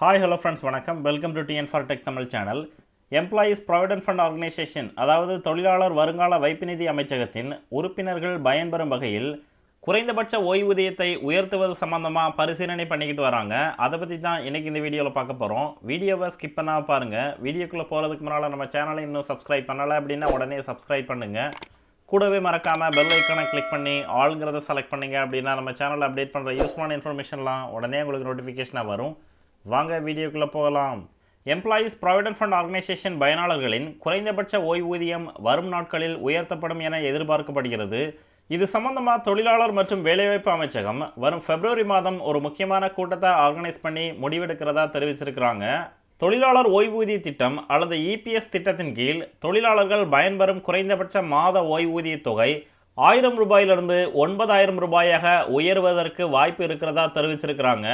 Hi hello friends வணக்கம். Welcome to TN for tech Tamil channel employees provident fund organisation அதாவது தொழிலாளர் வருங்கால வைப்பு நிதி அமைச்சகத்தின் உறுப்பினர்கள் பயன்பெறும் வகையில் குறைந்தபட்ச ஓய்வூதியத்தை உயர்த்துவது சம்மந்தமாக பரிசீலனை பண்ணிக்கிட்டு வராங்க. அதை பற்றி தான் இன்றைக்கி இந்த வீடியோவில் பார்க்க போகிறோம் வீடியோவை ஸ்கிப் பண்ணால் பாருங்கள் வீடியோக்குள்ளே போகிறதுக்கு முன்னால் நம்ம சேனலை இன்னும் சப்ஸ்கிரைப் பண்ணலை அப்படின்னா உடனே சப்ஸ்கிரைப் பண்ணுங்கள் கூடவே மறக்காமல் பெல் ஐக்கானை கிளிக் பண்ணி ஆளுங்கிறத செலக்ட் பண்ணிங்க அப்படின்னா நம்ம சேனலில் அப்டேட் பண்ணுற யூஸ்ஃபுல்லான இன்ஃபர்மேஷன்லாம் உடனே உங்களுக்கு நோட்டிஃபிகேஷனாக வரும். வாங்க வீடியோக்குள்ளே போகலாம். எம்ப்ளாயீஸ் ப்ராவிடென்ட் ஃபண்ட் ஆர்கனைசேஷன் பயனாளர்களின் குறைந்தபட்ச ஓய்வூதியம் வரும் நாட்களில் உயர்த்தப்படும் என எதிர்பார்க்கப்படுகிறது. இது சம்பந்தமாக தொழிலாளர் மற்றும் வேலைவாய்ப்பு அமைச்சகம் வரும் பிப்ரவரி மாதம் ஒரு முக்கியமான கூட்டத்தை ஆர்கனைஸ் பண்ணி முடிவெடுக்கிறதா தெரிவிச்சிருக்கிறாங்க. தொழிலாளர் ஓய்வூதிய திட்டம் அல்லது இபிஎஸ் திட்டத்தின் கீழ் தொழிலாளர்கள் பயன்பெறும் குறைந்தபட்ச மாத ஓய்வூதிய தொகை ஆயிரம் ரூபாயிலிருந்து ஒன்பதாயிரம் ரூபாயாக உயர்வதற்கு வாய்ப்பு இருக்கிறதா தெரிவிச்சிருக்கிறாங்க.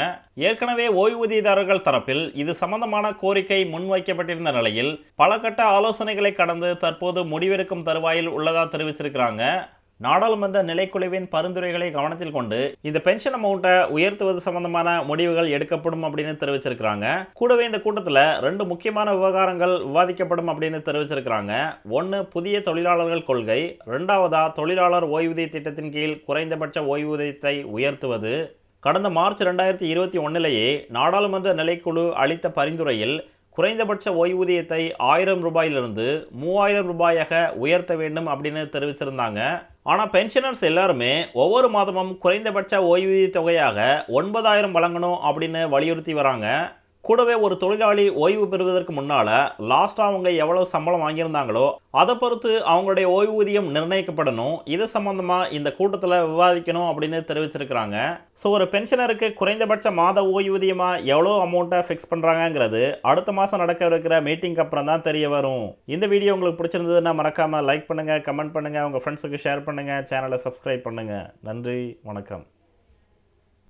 ஏற்கனவே ஓய்வூதியதாரர்கள் தரப்பில் இது சம்பந்தமான கோரிக்கை முன்வைக்கப்பட்டிருந்த நிலையில் பல கட்ட ஆலோசனைகளை கடந்து தற்போது முடிவெடுக்கும் தருவாயில் உள்ளதா தெரிவிச்சிருக்கிறாங்க. நாடாளுமன்ற நிலைக்குழுவின் பரிந்துரைகளை கவனத்தில் கொண்டு இந்த பென்ஷன் அமௌண்ட்டை உயர்த்துவது சம்பந்தமான முடிவுகள் எடுக்கப்படும் அப்படின்னு தெரிவிச்சிருக்கிறாங்க. கூடவே இந்த கூட்டத்தில் ரெண்டு முக்கியமான விவகாரங்கள் விவாதிக்கப்படும் அப்படின்னு தெரிவிச்சிருக்கிறாங்க. ஒன்று புதிய தொழிலாளர்கள் கொள்கை. ரெண்டாவதா தொழிலாளர் ஓய்வூதிய திட்டத்தின் கீழ் குறைந்தபட்ச ஓய்வூதியத்தை உயர்த்துவது. கடந்த மார்ச் ரெண்டாயிரத்தி இருபத்தி ஒன்றிலேயே நாடாளுமன்ற நிலைக்குழு அளித்த பரிந்துரையில் குறைந்தபட்ச ஓய்வூதியத்தை ஆயிரம் ரூபாயிலிருந்து மூவாயிரம் ரூபாயாக உயர்த்த வேண்டும் அப்படின்னு தெரிவிச்சிருந்தாங்க. ஆனால் பென்ஷனர்ஸ் எல்லாருமே ஒவ்வொரு மாதமும் குறைந்தபட்ச ஓய்வூதிய தொகையாக ஒன்பதாயிரம் வழங்கணும் அப்படின்னு வலியுறுத்தி வராங்க. கூடவே ஒரு தொழிலாளி ஓய்வு பெறுவதற்கு முன்னால் லாஸ்ட்டாக அவங்க எவ்வளோ சம்பளம் வாங்கியிருந்தாங்களோ அதை பொறுத்து அவங்களுடைய ஓய்வூதியம் நிர்ணயிக்கப்படணும். இது சம்மந்தமாக இந்த கூட்டத்தில் விவாதிக்கணும் அப்படின்னு தெரிவிச்சிருக்கிறாங்க. ஸோ ஒரு பென்ஷனருக்கு குறைந்தபட்ச மாத ஓய்வூதியமாக எவ்வளோ அமௌண்ட்டை ஃபிக்ஸ் பண்ணுறாங்கங்கிறது அடுத்த மாதம் நடக்க இருக்கிற மீட்டிங்க்கு அப்புறம் தான் தெரிய வரும். இந்த வீடியோ உங்களுக்கு பிடிச்சிருந்ததுன்னா மறக்காமல் லைக் பண்ணுங்கள் கமெண்ட் பண்ணுங்கள் உங்கள் ஃப்ரெண்ட்ஸுக்கு ஷேர் பண்ணுங்கள் சேனலை சப்ஸ்கிரைப் பண்ணுங்கள் நன்றி வணக்கம்.